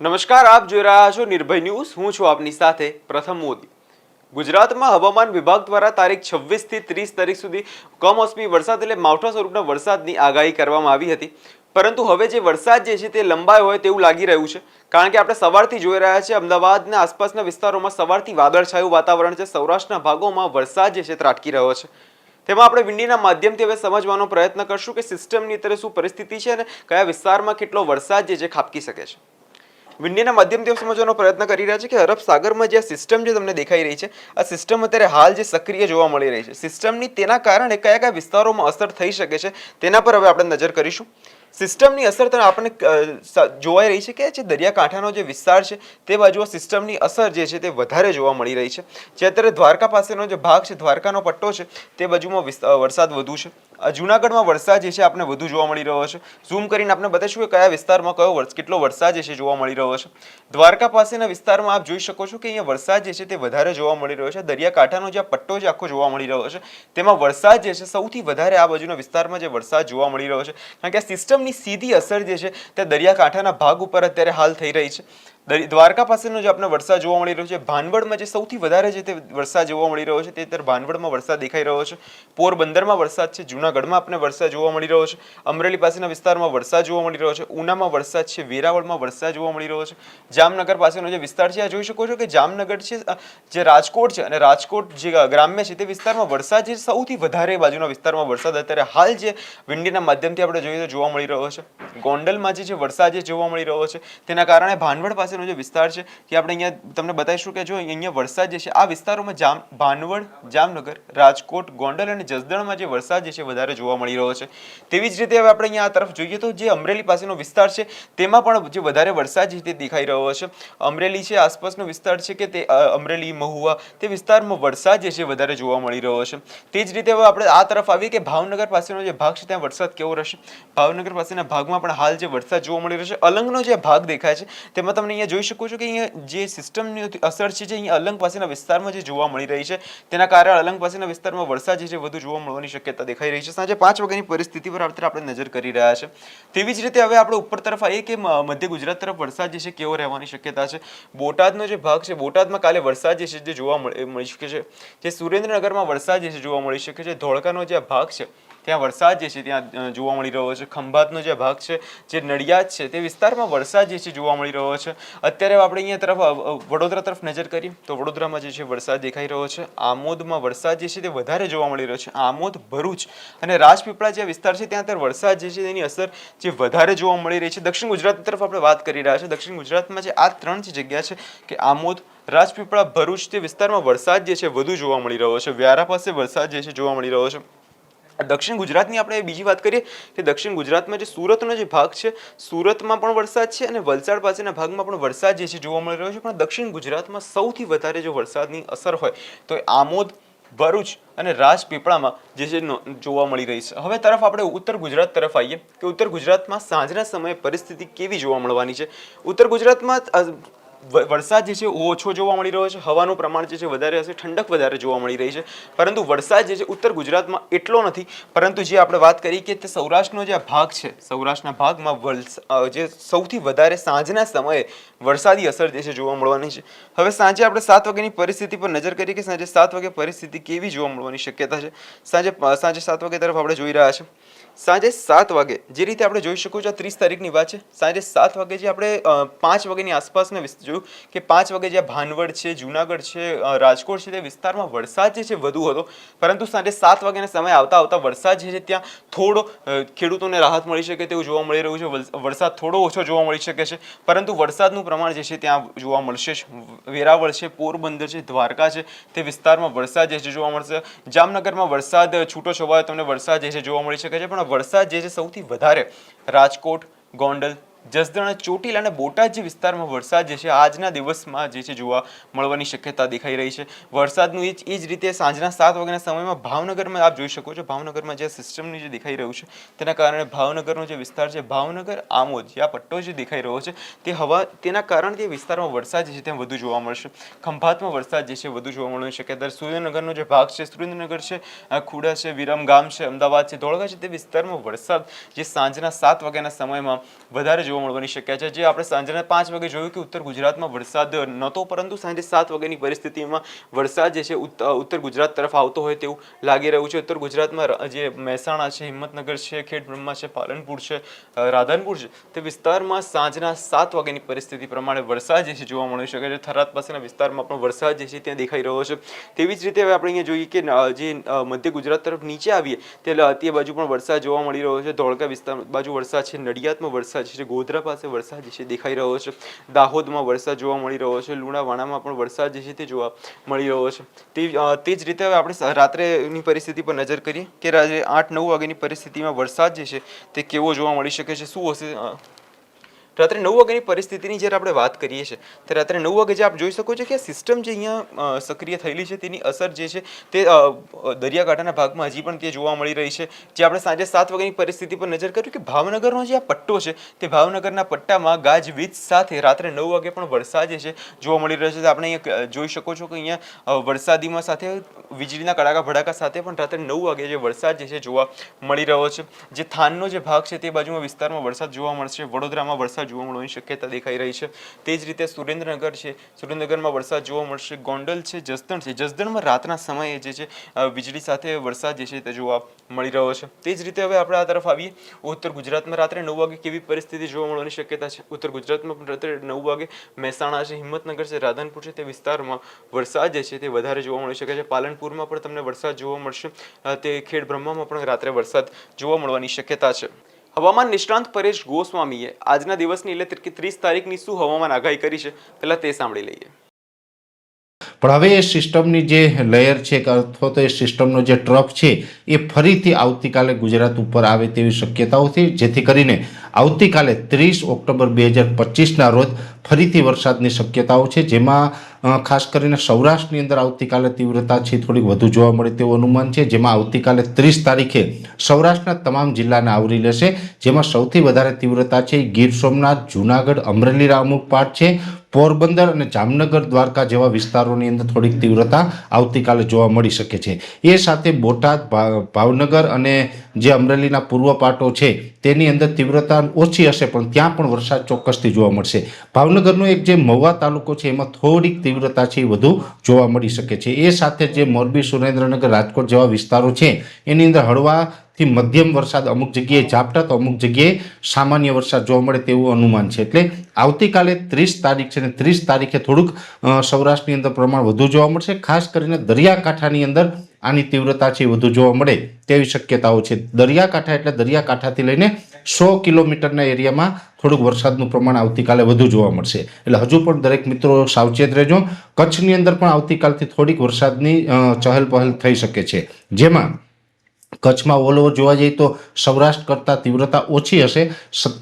નમસ્કાર, આપ જોઈ રહ્યા છો નિર્ભય ન્યૂઝ. હું છું આપની સાથે પ્રથમ મોદી. ગુજરાતમાં હવામાન વિભાગ દ્વારા તારીખ છવ્વીસથી ત્રીસ તારીખ સુધી કમોસમી વરસાદ એટલે માવઠા સ્વરૂપના વરસાદની આગાહી કરવામાં આવી હતી. પરંતુ હવે જે વરસાદ જે છે તે લંબાયો હોય તેવું લાગી રહ્યું છે. કારણ કે આપણે સવારથી જોઈ રહ્યા છીએ, અમદાવાદના આસપાસના વિસ્તારોમાં સવારથી વાદળછાયું વાતાવરણ છે. સૌરાષ્ટ્રના ભાગોમાં વરસાદ જે છે ત્રાટકી રહ્યો છે. તેમાં આપણે વિંડીના માધ્યમથી હવે સમજવાનો પ્રયત્ન કરશું કે સિસ્ટમની અત્યારે શું પરિસ્થિતિ છે અને કયા વિસ્તારમાં કેટલો વરસાદ જે છે ખાબકી શકે છે. વિંડીના માધ્યમથી સમજવાનો પ્રયત્ન કરી રહ્યા છે કે અરબ સાગરમાં જે સિસ્ટમ જે તમને દેખાઈ રહી છે, આ સિસ્ટમ અત્યારે હાલ જે સક્રિય જોવા મળી રહી છે. સિસ્ટમની તેના કારણે કયા કયા વિસ્તારોમાં અસર થઈ શકે છે, તેના પર હવે આપણે નજર કરીશું. સિસ્ટમની અસર તો આપણને જોવાઈ રહી છે કે જે દરિયાકાંઠાનો જે વિસ્તાર છે, તે બાજુ સિસ્ટમની અસર જે છે તે વધારે જોવા મળી રહી છે. જે અત્યારે દ્વારકા પાસેનો જે ભાગ છે, દ્વારકાનો પટ્ટો છે, તે બાજુમાં વરસાદ વધુ છે. જુનાગઢમાં વરસાદ જે છે આપણે વધુ જોવા મળી રહ્યો છે. ઝૂમ કરીને આપણે બતાવીશું કે કયા વિસ્તારમાં કયો વર્ષ, કેટલો વરસાદ જે છે જોવા મળી રહ્યો છે. દ્વારકા પાસેના વિસ્તારમાં આપ જોઈ શકો છો કે અહીંયા વરસાદ જે છે તે વધારે જોવા મળી રહ્યો છે. દરિયાકાંઠાનો જે પટ્ટો જે આખો જોવા મળી રહ્યો છે, તેમાં વરસાદ જે છે સૌથી વધારે આ બાજુના વિસ્તારમાં જે વરસાદ જોવા મળી રહ્યો છે. કારણ કે આ સિસ્ટમની સીધી અસર જે છે તે દરિયાકાંઠાના ભાગ ઉપર અત્યારે હાલ થઈ રહી છે. દ્વારકા પાસેનો જે આપણે વરસાદ જોવા મળી રહ્યો છે, ભાનવડમાં જે સૌથી વધારે જે તે વરસાદ જોવા મળી રહ્યો છે, તે અત્યારે ભાનવડમાં વરસાદ દેખાઈ રહ્યો છે. પોરબંદરમાં વરસાદ છે, જુનાગઢમાં આપણે વરસાદ જોવા મળી રહ્યો છે. અમરેલી પાસેના વિસ્તારમાં વરસાદ જોવા મળી રહ્યો છે. ઉનામાં વરસાદ છે, વેરાવળમાં વરસાદ જોવા મળી રહ્યો છે. જામનગર પાસેનો જે વિસ્તાર છે, આ જોઈ શકો છો કે જામનગર છે જે રાજકોટ છે અને રાજકોટ જે ગ્રામ્ય છે, તે વિસ્તારમાં વરસાદ જે સૌથી વધારે બાજુના વિસ્તારમાં વરસાદ અત્યારે હાલ જે વિંડીના માધ્યમથી આપણે જોઈએ તો જોવા મળી રહ્યો છે. ગોંડલમાં જે વરસાદ જે જોવા મળી રહ્યો છે, તેના કારણે ભાનવડ પાસેનો જે વિસ્તાર છે, કે આપણે અહીંયા તમને બતાવીશું કે જો અહીંયા વરસાદ જે છે, આ વિસ્તારોમાં જામ, ભાનવડ, જામનગર, રાજકોટ, ગોંડલ અને જસદણમાં જે વરસાદ જે છે, વધારે જોવા મળી રહ્યો છે. તેવી જ રીતે હવે આપણે અહીંયા આ તરફ જોઈએ તો જે અમરેલી પાસેનો વિસ્તાર છે, તેમાં પણ જે વધારે વરસાદ જે તે દેખાઈ રહ્યો છે. અમરેલી છે, આસપાસનો વિસ્તાર છે કે તે અમરેલી, મહુવા, તે વિસ્તારમાં વરસાદ જે છે, વધારે જોવા મળી રહ્યો છે. તે જ રીતે હવે આપણે આ તરફ આવીએ કે ભાવનગર પાસેનો જે ભાગ છે, ત્યાં વરસાદ કેવો રહેશે? ભાવનગર પાસેના ભાગમાં પણ હાલ જે વરસાદ જોવા મળી રહ્યો છે. અલંગનો જે ભાગ દેખાય છે, તેમાં તમને અહીંયા જોઈ શકો છો કે અહીંયા જે સિસ્ટમની અસર છે જે અહીંયા અલંગ પાસેના વિસ્તારમાં જે જોવા મળી રહી છે, તેના કારણે અલંગ પાસેના વિસ્તારમાં વરસાદ જે છે વધુ જોવા મળવાની શક્યતા દેખાઈ રહી છે. સાંજે પાંચ વાગ્યાની પરિસ્થિતિ પર અત્યારે આપણે નજર કરી રહ્યા છે. તેવી જ રીતે હવે આપણે ઉપર તરફ આવીએ કે મધ્ય ગુજરાત તરફ વરસાદ જે છે કેવો રહેવાની શક્યતા છે. બોટાદનો જે ભાગ છે, બોટાદમાં કાલે વરસાદ જે છે જે જોવા મળે- શકે છે. જે સુરેન્દ્રનગરમાં વરસાદ જે છે જોવા મળી શકે છે. ધોળકાનો જે ભાગ છે ત્યાં વરસાદ જે છે ત્યાં જોવા મળી રહ્યો છે. ખંભાતનો જે ભાગ છે, જે નડિયાદ છે, તે વિસ્તારમાં વરસાદ જે છે જોવા મળી રહ્યો છે. અત્યારે આપણે અહીંયા તરફ વડોદરા તરફ નજર કરીએ, તો વડોદરામાં જે છે વરસાદ દેખાઈ રહ્યો છે. આમોદમાં વરસાદ જે છે તે વધારે જોવા મળી રહ્યો છે. આમોદ, ભરૂચ અને રાજપીપળા જે વિસ્તાર છે, ત્યાં અત્યારે વરસાદ જે છે તેની અસર જે વધારે જોવા મળી રહી છે. દક્ષિણ ગુજરાત તરફ આપણે વાત કરી રહ્યા છે દક્ષિણ ગુજરાતમાં જે આ ત્રણ જે જગ્યા છે કે આમોદ, રાજપીપળા, ભરૂચ તે વિસ્તારમાં વરસાદ જે છે વધુ જોવા મળી રહ્યો છે. વ્યારા પાસે વરસાદ જે છે જોવા મળી રહ્યો છે. દક્ષિણ ગુજરાતની આપણે બીજી વાત કરીએ કે દક્ષિણ ગુજરાતમાં જે સુરતનો જે ભાગ છે, સુરતમાં પણ વરસાદ છે અને વલસાડ પાસેના ભાગમાં પણ વરસાદ જે છે જોવા મળી રહ્યો છે, પણ દક્ષિણ ગુજરાતમાં સૌથી વધારે જો વરસાદની અસર હોય તો આમોદ, ભરૂચ અને રાજપીપળામાં જે છે જોવા મળી રહી છે. હવે તરફ આપણે ઉત્તર ગુજરાત તરફ આવીએ કે ઉત્તર ગુજરાતમાં સાંજના સમયે પરિસ્થિતિ કેવી જોવા મળવાની છે? ઉત્તર ગુજરાતમાં વરસાદ જે છે ઓછો જોવા મળી રહ્યો છે, હવાનું પ્રમાણ જે છે વધારે હશે, ઠંડક વધારે જોવા મળી રહી છે. પરંતુ વરસાદ જે છે ઉત્તર ગુજરાતમાં એટલો નથી, પરંતુ જે આપણે વાત કરી કે તે સૌરાષ્ટ્રનો જે ભાગ છે, સૌરાષ્ટ્રના ભાગમાં જે સૌથી વધારે સાંજના સમયે વરસાદી અસર જે છે જોવા મળવાની છે. હવે સાંજે આપણે સાત વાગ્યાની પરિસ્થિતિ પર નજર કરીએ કે સાંજે સાત વાગે પરિસ્થિતિ કેવી જોવા મળવાની શક્યતા છે? સાંજે સાંજે સાત વાગે તરફ આપણે જોઈ રહ્યા છે. સાંજે સાત વાગે, જે રીતે આપણે જોઈ શકો છો ત્રીસ તારીખની વાત છે, સાંજે સાત વાગે જે આપણે પાંચ વાગ્યાની આસપાસના જોયું કે પાંચ વાગે જે ભાનવડ છે, જુનાગઢ છે રાજકોટ છે, તે વિસ્તારમાં વરસાદ જે છે વધુ હતો. પરંતુ સાંજે સાત વાગ્યાના સમય આવતા આવતા વરસાદ જે છે ત્યાં થોડો ખેડૂતોને રાહત મળી શકે તેવું જોવા મળી રહ્યું છે. વરસાદ થોડો ઓછો જોવા મળી શકે છે. પરંતુ વરસાદનું પ્રમાણ જે છે ત્યાં જોવા મળશે વેરાવળ છે, પોરબંદર છે, દ્વારકા છે, તે વિસ્તારમાં વરસાદ જે છે જોવા મળશે. જામનગરમાં વરસાદ છૂટો છવાયો, તમને વરસાદ જે છે જોવા મળી શકે છે. પણ વરસાદ જે છે સૌથી વધારે રાજકોટ ગોંડલ જસદણ ચોટીલ અને બોટાદ જે વિસ્તારમાં વરસાદ જે છે, આજના દિવસમાં જે છે જોવા મળવાની શક્યતા દેખાઈ રહી છે. વરસાદનું એ જ એ જ રીતે સાંજના સાત વાગ્યાના સમયમાં ભાવનગરમાં આપ જોઈ શકો છો, ભાવનગરમાં જે સિસ્ટમની જે દેખાઈ રહ્યું છે, તેના કારણે ભાવનગરનો જે વિસ્તાર છે, ભાવનગર, આમોદ આ પટ્ટો જે દેખાઈ રહ્યો છે, તે હવા, તેના કારણે તે વિસ્તારમાં વરસાદ જે છે ત્યાં વધુ જોવા મળશે. ખંભાતમાં વરસાદ જે છે, વધુ જોવા મળવાની શક્યતા સુરેન્દ્રનગરનો જે ભાગ છે, સુરેન્દ્રનગર છે ખુડા છે, વિરમગામ છે, અમદાવાદ છે, ધોળકા છે, તે વિસ્તારમાં વરસાદ જે સાંજના સાત વાગ્યાના સમયમાં વધારે જોવા મળવાની શક્યતા છે. જે આપણે સાંજના પાંચ વાગે જોયું કે ઉત્તર ગુજરાતમાં વરસાદ નહોતો પરંતુ સાંજે સાત વાગ્યાની પરિસ્થિતિમાં વરસાદ જે છે ઉત્તર ગુજરાત તરફ આવતો હોય તેવું લાગી રહ્યું છે. ઉત્તર ગુજરાતમાં જે મહેસાણા છે, હિંમતનગર છે, ખેડ બ્રહ્મા છે, પાલનપુર છે રાધનપુર છે, તે વિસ્તારમાં સાંજના સાત વાગ્યાની પરિસ્થિતિ પ્રમાણે વરસાદ જે છે જોવા મળી શકે છે. થરાદ પાસેના વિસ્તારમાં પણ વરસાદ જે છે ત્યાં દેખાઈ રહ્યો છે. તેવી જ રીતે હવે આપણે અહીંયા જોઈએ કે જે મધ્ય ગુજરાત તરફ નીચે આવીએ તે તે બાજુ પણ વરસાદ જોવા મળી રહ્યો છે. ધોળકા વિસ્તાર બાજુ વરસાદ છે, નડિયાદમાં વરસાદ છે ગોધરા પાસે વરસાદ જે છે દેખાઈ રહ્યો છે. દાહોદમાં વરસાદ જોવા મળી રહ્યો છે. લુણાવાડામાં પણ વરસાદ જે છે તે જોવા મળી રહ્યો છે. તે તે જ રીતે હવે આપણે રાત્રેની પરિસ્થિતિ પર નજર કરીએ કે રાત્રે આઠ નવ વાગ્યાની પરિસ્થિતિમાં વરસાદ જે છે તે કેવો જોવા મળી શકે છે? શું હશે રાત્રે નવ વાગ્યાની પરિસ્થિતિની જ્યારે આપણે વાત કરીએ છીએ, તો રાત્રે નવ વાગે જે આપ જોઈ શકો છો કે આ સિસ્ટમ જે અહીંયા સક્રિય થયેલી છે, તેની અસર જે છે તે દરિયાકાંઠાના ભાગમાં હજી પણ તે જોવા મળી રહી છે. જે આપણે સાંજે સાત વાગ્યાની પરિસ્થિતિ પર નજર કર્યું કે ભાવનગરનો જે આ પટ્ટો છે, તે ભાવનગરના પટ્ટામાં ગાજવીજ સાથે રાત્રે નવ વાગે પણ વરસાદ છે જોવા મળી રહ્યો છે. આપણે અહીંયા જોઈ શકો છો કે અહીંયા વરસાદીમાં સાથે વીજળીના કડાકા ભડાકા સાથે પણ રાત્રે નવ વાગે જે વરસાદ જે છે જોવા મળી રહ્યો છે. જે થાનનો જે ભાગ છે તે બાજુમાં વિસ્તારમાં વરસાદ જોવા મળશે. વડોદરામાં વરસાદ જોવા મળવાની શક્યતા દેખાઈ રહી છે. તે જ રીતે સુરેન્દ્રનગર છે. સુરેન્દ્રનગરમાં વરસાદ જોવા મળશે. ગોંડલ છે. જસદણ છે. જસદણમાં રાતના સમયે જે છે વીજળી સાથે વરસાદ જે છે તે જોવા મળી રહ્યો છે. તે જ રીતે હવે આપણે આ તરફ આવીએ. ઉત્તર ગુજરાતમાં રાત્રે નવ વાગે કેવી પરિસ્થિતિ જોવા મળવાની શક્યતા છે? ઉત્તર ગુજરાતમાં પણ રાત્રે નવ વાગે મહેસાણા છે. હિંમતનગર છે. રાધનપુર છે. તે વિસ્તારમાં વરસાદ જે છે તે વધારે જોવા મળી શકે છે. પાલનપુરમાં પણ તમને વરસાદ જોવા મળશે. તે ખેડ બ્રહ્મામાં પણ રાત્રે વરસાદ જોવા મળવાની શક્યતા છે. હવામાન નિષ્ણાંત પરેશ ગોસ્વામીએ આજના દિવસની એટલે ત્રીસ તારીખની શું હવામાન આગાહી કરી છે, પહેલા તે સાંભળી લઈએ. પણ હવે એ સિસ્ટમની જે લેયર છે અથવા તો એ સિસ્ટમનો જે ટ્રફ છે, એ ફરીથી આવતીકાલે ગુજરાત ઉપર આવે તેવી શક્યતાઓ છે. જેથી કરીને આવતીકાલે ત્રીસ ઓક્ટોબર બે હજાર પચીસના રોજ ફરીથી વરસાદની શક્યતાઓ છે. જેમાં ખાસ કરીને સૌરાષ્ટ્રની અંદર આવતીકાલે તીવ્રતા છે, થોડીક વધુ જોવા મળે તેવું અનુમાન છે. જેમાં આવતીકાલે ત્રીસ તારીખે સૌરાષ્ટ્રના તમામ જિલ્લાને આવરી લેશે. જેમાં સૌથી વધારે તીવ્રતા છે ગીર સોમનાથ, જુનાગઢ અમરેલીના અમુક પાર્ટ છે. પોરબંદર અને જામનગર દ્વારકા જેવા વિસ્તારોની અંદર થોડીક તીવ્રતા આવતીકાલે જોવા મળી શકે છે. એ સાથે બોટાદ ભાવનગર અને જે અમરેલીના પૂર્વ પાટો છે, તેની અંદર તીવ્રતા ઓછી હશે, પણ ત્યાં પણ વરસાદ ચોક્કસથી જોવા મળશે. ભાવનગરનો એક જે મહુવા તાલુકો છે, એમાં થોડીક તીવ્રતા છે એ વધુ જોવા મળી શકે છે. એ સાથે જે મોરબી, સુરેન્દ્રનગર, રાજકોટ જેવા વિસ્તારો છે, એની અંદર હળવા થી મધ્યમ વરસાદ અમુક જગ્યાએ ઝાપટા તો અમુક જગ્યાએ સામાન્ય વરસાદ જોવા મળે તેવું અનુમાન છે. એટલે આવતીકાલે ત્રીસ તારીખ છે ને ત્રીસ તારીખે થોડુંક સૌરાષ્ટ્રની અંદર પ્રમાણ વધુ જોવા મળશે. ખાસ કરીને દરિયાકાંઠાની અંદર આની તીવ્રતા છે વધુ જોવા મળે તેવી શક્યતાઓ છે. દરિયાકાંઠા એટલે દરિયાકાંઠાથી લઈને સો કિલોમીટરના એરિયામાં થોડુંક વરસાદનું પ્રમાણ આવતીકાલે વધુ જોવા મળશે. એટલે હજુ પણ દરેક મિત્રો સાવચેત રહેજો. કચ્છની અંદર પણ આવતીકાલથી થોડીક વરસાદની ચહલ પહલ થઈ શકે છે. જેમાં કચ્છમાં ઓલ જોવા જઈએ તો સૌરાષ્ટ્ર કરતાં તીવ્રતા ઓછી હશે.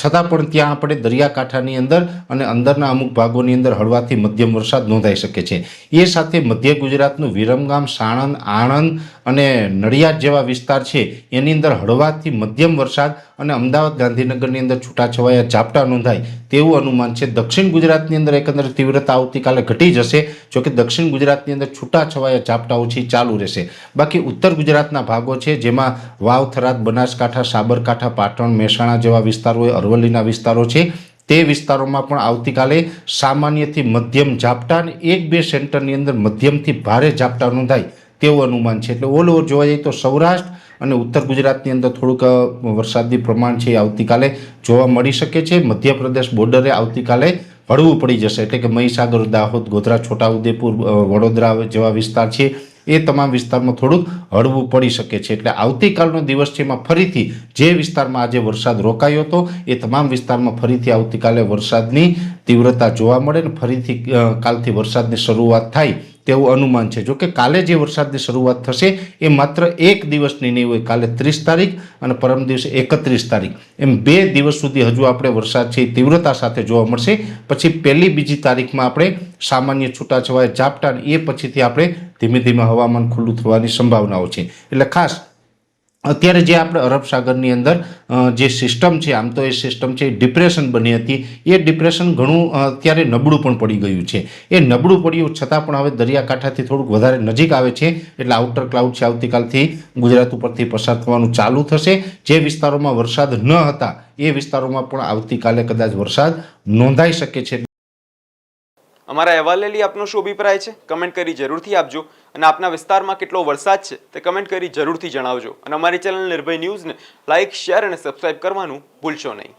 છતાં પણ ત્યાં આપણે દરિયાકાંઠાની અંદર અને અંદરના અમુક ભાગોની અંદર હળવાથી મધ્યમ વરસાદ નોંધાઈ શકે છે. એ સાથે મધ્ય ગુજરાતનું વિરમગામ, સાણંદ, આણંદ અને નડિયાદ જેવા વિસ્તાર છે, એની અંદર હળવાથી મધ્યમ વરસાદ અને અમદાવાદ ગાંધીનગરની અંદર છૂટાછવાયા ઝાપટા નોંધાય તેવું અનુમાન છે. દક્ષિણ ગુજરાતની અંદર એકંદર તીવ્રતા આવતીકાલે ઘટી જશે, જોકે દક્ષિણ ગુજરાતની અંદર છૂટાછવાયા ઝાપટા ઓછી ચાલુ રહેશે. બાકી ઉત્તર ગુજરાતના ભાગો છે, જેમાં વાવ થરાદ બનાસકાંઠા, સાબરકાંઠા, પાટણ, મહેસાણા જેવા વિસ્તારો અરવલ્લીના વિસ્તારો છે, તે વિસ્તારોમાં પણ આવતીકાલે સામાન્યથી મધ્યમ ઝાપટા અને એક બે સેન્ટરની અંદર મધ્યમથી ભારે ઝાપટા નોંધાય. તેવું અનુમાન છે. એટલે ઓલ ઓવર જોવા જઈએ તો સૌરાષ્ટ્ર અને ઉત્તર ગુજરાતની અંદર થોડુંક વરસાદની પ્રમાણ છે એ આવતીકાલે જોવા મળી શકે છે. મધ્યપ્રદેશ બોર્ડરે આવતીકાલે હળવું પડી જશે. એટલે કે મહીસાગર, દાહોદ, ગોધરા, છોટાઉદેપુર વડોદરા જેવા વિસ્તાર છે એ તમામ વિસ્તારમાં થોડુંક હળવું પડી શકે છે. એટલે આવતીકાલનો દિવસ છે એમાં ફરીથી જે વિસ્તારમાં આજે વરસાદ રોકાયો હતો એ તમામ વિસ્તારમાં ફરીથી આવતીકાલે વરસાદની તીવ્રતા જોવા મળે ને ફરીથી કાલથી વરસાદની શરૂઆત થાય તેવું અનુમાન છે. જોકે કાલે જે વરસાદની શરૂઆત થશે, એ માત્ર એક દિવસની નહીં હોય, કાલે ત્રીસ તારીખ અને પરમ દિવસે એકત્રીસ તારીખ. એમ બે દિવસ સુધી હજુ આપણે વરસાદ છે તીવ્રતા સાથે જોવા મળશે. પછી પહેલી બીજી તારીખમાં આપણે સામાન્ય છૂટાછવાયા ઝાપટા, એ પછીથી આપણે ધીમે ધીમે હવામાન ખુલ્લું થવાની સંભાવનાઓ છે. એટલે ખાસ અત્યારે જે આપણે અરબ સાગરની અંદર જે સિસ્ટમ છે, આમ તો એ સિસ્ટમ છે ડિપ્રેશન બની હતી. એ ડિપ્રેશન ઘણું અત્યારે નબળું પણ પડી ગયું છે. એ નબળું પડ્યું છતાં પણ હવે દરિયાકાંઠાથી થોડુંક વધારે નજીક આવે છે. એટલે આઉટર ક્લાઉડ છે, આવતીકાલથી ગુજરાત ઉપરથી પસાર થવાનું ચાલુ થશે. જે વિસ્તારોમાં વરસાદ ન હતા, એ વિસ્તારોમાં પણ આવતીકાલે કદાચ વરસાદ નોંધાઈ શકે છે. અમારા અહેવાલ લઈ આપનો શું અભિપ્રાય છે? કમેન્ટ કરી જરૂરથી આપજો. અને આપના વિસ્તારમાં કેટલો વરસાદ છે તે કમેન્ટ કરી જરૂરથી જણાવજો. અને અમારી ચેનલ નિર્ભય ન્યૂઝને લાઇક શેર અને સબસ્ક્રાઇબ કરવાનું ભૂલશો નહીં.